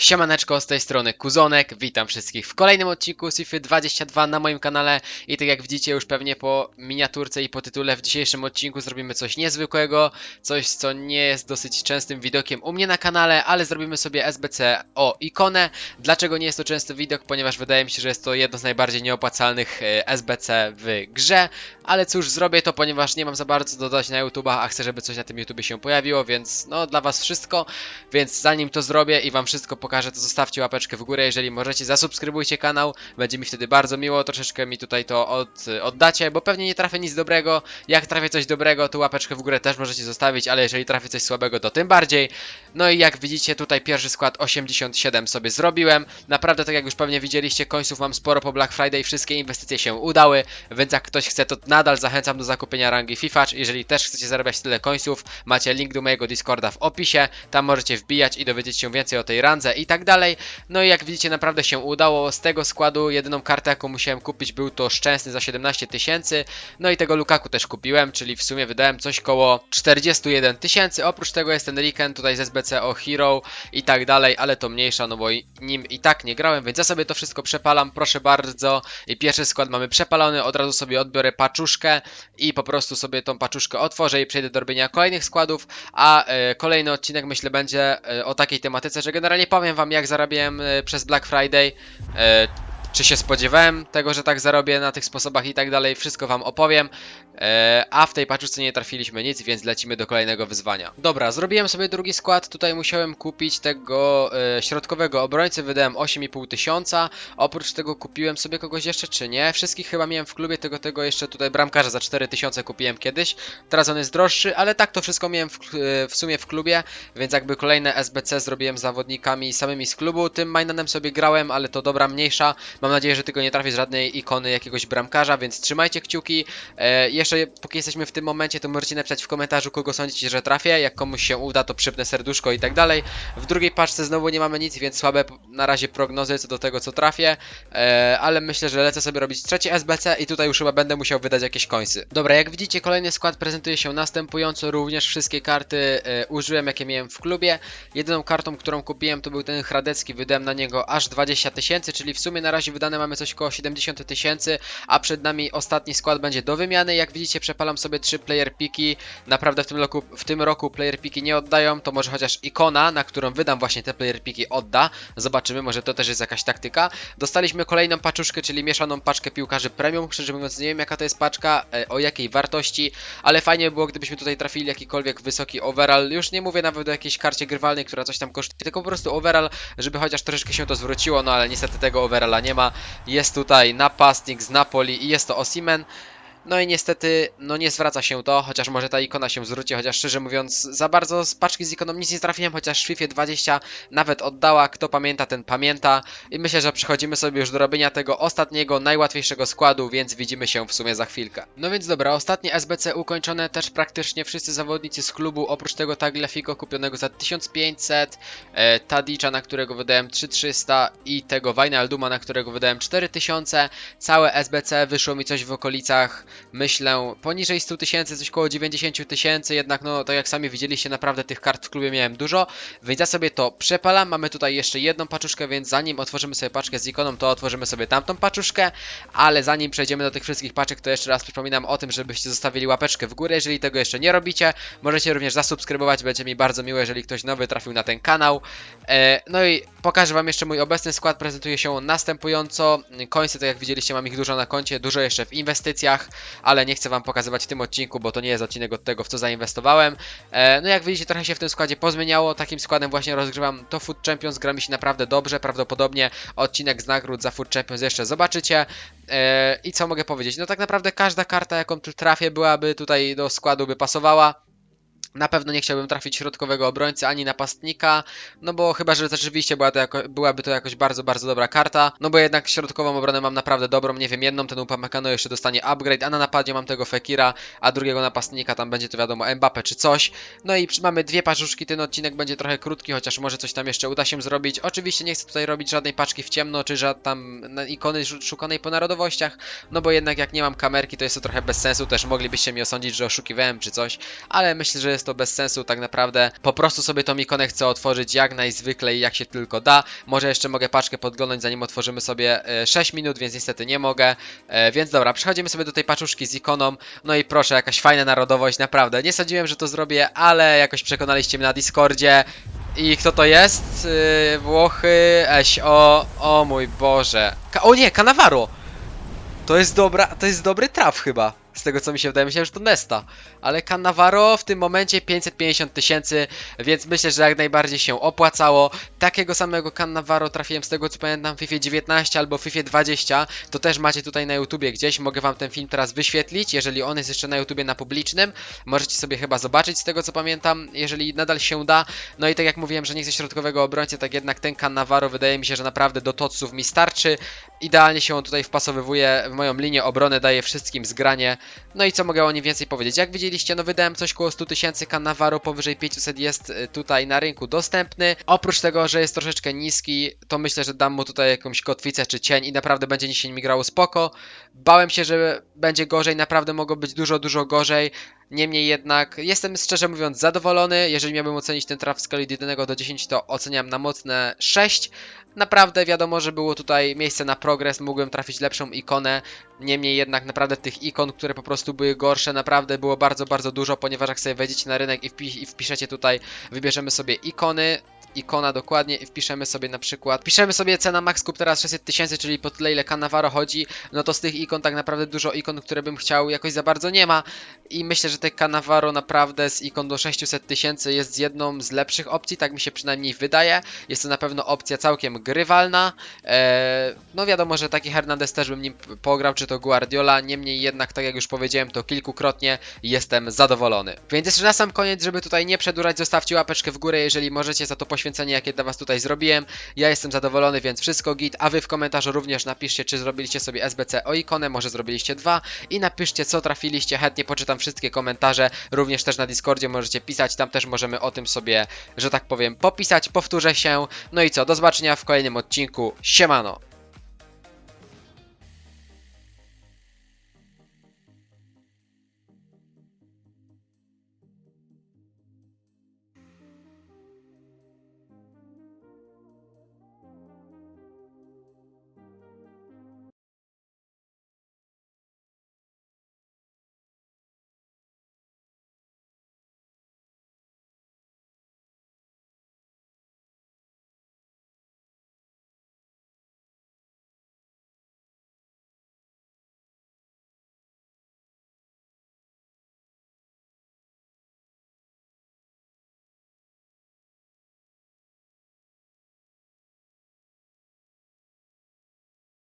Siemaneczko, z tej strony Kuzonek, witam wszystkich w kolejnym odcinku Sify 22 na moim kanale. I tak jak widzicie już pewnie po miniaturce i po tytule w dzisiejszym odcinku zrobimy coś niezwykłego, coś co nie jest dosyć częstym widokiem u mnie na kanale, ale zrobimy sobie SBC o ikonę. Dlaczego nie jest to częsty widok? Ponieważ wydaje mi się, że jest to jedno z najbardziej nieopłacalnych e, SBC w grze, ale cóż, zrobię to, ponieważ nie mam za bardzo dodać na YouTube'a, a chcę, żeby coś na tym YouTubie się pojawiło, więc no dla was wszystko, więc zanim to zrobię i wam wszystko pokażę, to zostawcie łapeczkę w górę, jeżeli możecie, zasubskrybujcie kanał, będzie mi wtedy bardzo miło, troszeczkę mi tutaj to od, oddacie, bo pewnie nie trafię nic dobrego, jak trafię coś dobrego, to łapeczkę w górę też możecie zostawić, ale jeżeli trafię coś słabego, to tym bardziej. No i jak widzicie, tutaj pierwszy skład 87 sobie zrobiłem, naprawdę tak jak już pewnie widzieliście, końców mam sporo po Black Friday, wszystkie inwestycje się udały, więc jak ktoś chce, to nadal zachęcam do zakupienia rangi FIFA, jeżeli też chcecie zarabiać tyle końców, macie link do mojego Discorda w opisie, tam możecie wbijać i dowiedzieć się więcej o tej randze i tak dalej. No i jak widzicie, naprawdę się udało. Z tego składu jedyną kartę, jaką musiałem kupić, był to Szczęsny za 17 tysięcy. No i tego Lukaku też kupiłem, czyli w sumie wydałem coś koło 41 tysięcy. Oprócz tego jest ten Riken tutaj z SBC o Hero i tak dalej, ale to mniejsza, no bo nim i tak nie grałem, więc ja sobie to wszystko przepalam, proszę bardzo. I pierwszy skład mamy przepalony, od razu sobie odbiorę paczuszkę i po prostu sobie tą paczuszkę otworzę i przejdę do robienia kolejnych składów, a e, kolejny odcinek myślę będzie e, o takiej tematyce, że generalnie powiem wam jak zarabiałem e, przez Black Friday, e, czy się spodziewałem tego, że tak zarobię na tych sposobach i tak dalej, wszystko wam opowiem, e, a w tej paczuszce nie trafiliśmy nic, więc lecimy do kolejnego wyzwania. Dobra, zrobiłem sobie drugi skład, tutaj musiałem kupić tego e, środkowego obrońcy, wydałem 8,5 tysiąca, oprócz tego kupiłem sobie kogoś jeszcze, czy nie? Wszystkich chyba miałem w klubie, tego, tego jeszcze tutaj bramkarza za 4000 kupiłem kiedyś, teraz on jest droższy, ale tak to wszystko miałem w, w sumie w klubie, więc jakby kolejne SBC zrobiłem z zawodnikami samymi z klubu, tym Majnanem sobie grałem, ale to dobra, mniejsza, mam nadzieję, że tylko nie trafię z żadnej ikony jakiegoś bramkarza, więc trzymajcie kciuki, e, jeszcze póki jesteśmy w tym momencie, to możecie napisać w komentarzu, kogo sądzicie, że trafię, jak komuś się uda, to przypnę serduszko i tak dalej, w drugiej paczce znowu nie mamy nic, więc słabe na razie prognozy co do tego, co trafię, e, ale myślę, że lecę sobie robić trzecie SBC i tutaj już chyba będę musiał wydać jakieś końcy. Dobra, jak widzicie, kolejny skład prezentuje się następująco, również wszystkie karty e, użyłem, jakie miałem w klubie. Jedyną kartą, którą kupiłem, to był ten Hradecki, wydałem na niego aż 20 tysięcy, czyli w sumie na razie wydane mamy coś koło 70 tysięcy, a przed nami ostatni skład będzie do wymiany. Jak widzicie, przepalam sobie trzy player piki. Naprawdę w tym roku, w tym roku player piki nie oddają, to może chociaż ikona, na którą wydam właśnie te player piki odda. Zobaczymy, może to też jest jakaś taktyka. Dostaliśmy kolejną paczuszkę, czyli mieszaną paczkę piłkarzy premium. Szczerze mówiąc, nie wiem jaka to jest paczka, e, o jakiej wartości, ale fajnie by było, gdybyśmy tutaj trafili jakikolwiek wysoki overall. Już nie mówię nawet o jakiejś karcie grywalnej, która coś tam kosztuje, tylko po prostu overall, żeby chociaż troszeczkę się to zwróciło, no ale niestety tego overalla nie ma. Jest tutaj napastnik z Napoli i jest to Osimen. No i niestety, no nie zwraca się to, chociaż może ta ikona się zwróci, chociaż szczerze mówiąc, za bardzo z paczki z ikoną nic nie trafiłem, chociaż FIFA 20 nawet oddała, kto pamięta, ten pamięta. I myślę, że przechodzimy sobie już do robienia tego ostatniego, najłatwiejszego składu, więc widzimy się w sumie za chwilkę. No więc dobra, ostatnie SBC ukończone, też praktycznie wszyscy zawodnicy z klubu, oprócz tego Tagliafico kupionego za 1500, e, Tadicza, na którego wydałem 3300 i tego Wijnalduma, na którego wydałem 4000. Całe SBC wyszło mi coś w okolicach myślę, poniżej 100 tysięcy, coś koło 90 tysięcy, jednak no, tak jak sami widzieliście, naprawdę tych kart w klubie miałem dużo, więc ja sobie to przepalam, mamy tutaj jeszcze jedną paczuszkę, więc zanim otworzymy sobie paczkę z ikoną, to otworzymy sobie tamtą paczuszkę, ale zanim przejdziemy do tych wszystkich paczek, to jeszcze raz przypominam o tym, żebyście zostawili łapeczkę w górę, jeżeli tego jeszcze nie robicie, możecie również zasubskrybować, będzie mi bardzo miło, jeżeli ktoś nowy trafił na ten kanał, e, no i pokażę wam jeszcze mój obecny skład, prezentuje się on następująco, końce, tak jak widzieliście, mam ich dużo na koncie, dużo jeszcze w inwestycjach, ale nie chcę wam pokazywać w tym odcinku, bo to nie jest odcinek od tego, w co zainwestowałem. E, no jak widzicie, trochę się w tym składzie pozmieniało. Takim składem właśnie rozgrywam to Food Champions. Gra mi się naprawdę dobrze. Prawdopodobnie odcinek z nagród za Food Champions jeszcze zobaczycie. E, I co mogę powiedzieć? No tak naprawdę każda karta, jaką tu trafię, byłaby tutaj do składu by pasowała. Na pewno nie chciałbym trafić środkowego obrońcy ani napastnika, no bo chyba, że rzeczywiście była to jako, byłaby to jakoś bardzo, bardzo dobra karta, no bo jednak środkową obronę mam naprawdę dobrą, nie wiem, jedną, ten Upamecano jeszcze dostanie upgrade, a na napadzie mam tego Fekira, a drugiego napastnika tam będzie to wiadomo Mbappe czy coś, no i mamy dwie paczuszki, ten odcinek będzie trochę krótki, chociaż może coś tam jeszcze uda się zrobić, oczywiście nie chcę tutaj robić żadnej paczki w ciemno, czy żad tam ikony szu- szukanej po narodowościach, no bo jednak jak nie mam kamerki, to jest to trochę bez sensu, też moglibyście mnie osądzić, że oszukiwałem czy coś, ale myślę, że jest to bez sensu tak naprawdę. Po prostu sobie tą ikonę chcę otworzyć jak najzwyklej, jak się tylko da. Może jeszcze mogę paczkę podglądać, zanim otworzymy sobie e, 6 minut, więc niestety nie mogę. E, więc dobra, przechodzimy sobie do tej paczuszki z ikoną. No i proszę, jakaś fajna narodowość, naprawdę. Nie sądziłem, że to zrobię, ale jakoś przekonaliście mnie na Discordzie. I kto to jest? Yy, Włochy, Eś, o, o mój Boże. Ka o nie, Cannavaro! To jest dobra, to jest dobry traf chyba. Z tego co mi się wydaje, myślałem, że to Nesta. Ale Cannavaro w tym momencie 550 tysięcy, więc myślę, że jak najbardziej się opłacało. Takiego samego Cannavaro trafiłem z tego co pamiętam w FIFA 19 albo w FIFA 20. To też macie tutaj na YouTubie gdzieś. Mogę wam ten film teraz wyświetlić, jeżeli on jest jeszcze na YouTubie na publicznym. Możecie sobie chyba zobaczyć z tego co pamiętam, jeżeli nadal się da. No i tak jak mówiłem, że nie chcę środkowego obrońcy, tak jednak ten Cannavaro wydaje mi się, że naprawdę do totsów mi starczy. Idealnie się on tutaj wpasowywuje w moją linię obrony, daje wszystkim zgranie. No i co mogę o nim więcej powiedzieć? Jak widzieliście, no wydałem coś koło 100 tysięcy, Cannavaro powyżej 500 jest y, tutaj na rynku dostępny. Oprócz tego, że jest troszeczkę niski, to myślę, że dam mu tutaj jakąś kotwicę czy cień i naprawdę będzie dzisiaj mi grało spoko. Bałem się, że będzie gorzej, naprawdę mogło być dużo, dużo gorzej. Niemniej jednak jestem szczerze mówiąc zadowolony. Jeżeli miałbym ocenić ten traf w skali od 1 do 10, to oceniam na mocne 6. Naprawdę wiadomo, że było tutaj miejsce na progres, mógłbym trafić lepszą ikonę. Niemniej jednak naprawdę tych ikon, które po prostu były gorsze, naprawdę było bardzo, bardzo dużo, ponieważ jak sobie wejdziecie na rynek i, wpi i wpiszecie tutaj, wybierzemy sobie ikony, ikona dokładnie i wpiszemy sobie na przykład, piszemy sobie cena max kup teraz 600 tysięcy, czyli po tyle ile Cannavaro chodzi, no to z tych ikon tak naprawdę dużo ikon, które bym chciał jakoś za bardzo nie ma. I myślę, że te Cannavaro naprawdę z ikon do 600 tysięcy jest jedną z lepszych opcji, tak mi się przynajmniej wydaje, jest to na pewno opcja całkiem grywalna, eee, no wiadomo, że taki Hernandez też bym nim pograł, czy to Guardiola, niemniej jednak tak jak już powiedziałem to kilkukrotnie jestem zadowolony. Więc jeszcze na sam koniec, żeby tutaj nie przedłużać, zostawcie łapeczkę w górę, jeżeli możecie za to poświęcenie, jakie dla was tutaj zrobiłem. Ja jestem zadowolony, więc wszystko git, a wy w komentarzu również napiszcie, czy zrobiliście sobie SBC o ikonę, może zrobiliście dwa. I napiszcie, co trafiliście, chętnie poczytam wszystkie komentarze, również też na Discordzie możecie pisać, tam też możemy o tym sobie, że tak powiem, popisać, powtórzę się. No i co, do zobaczenia w kolejnym odcinku, siemano!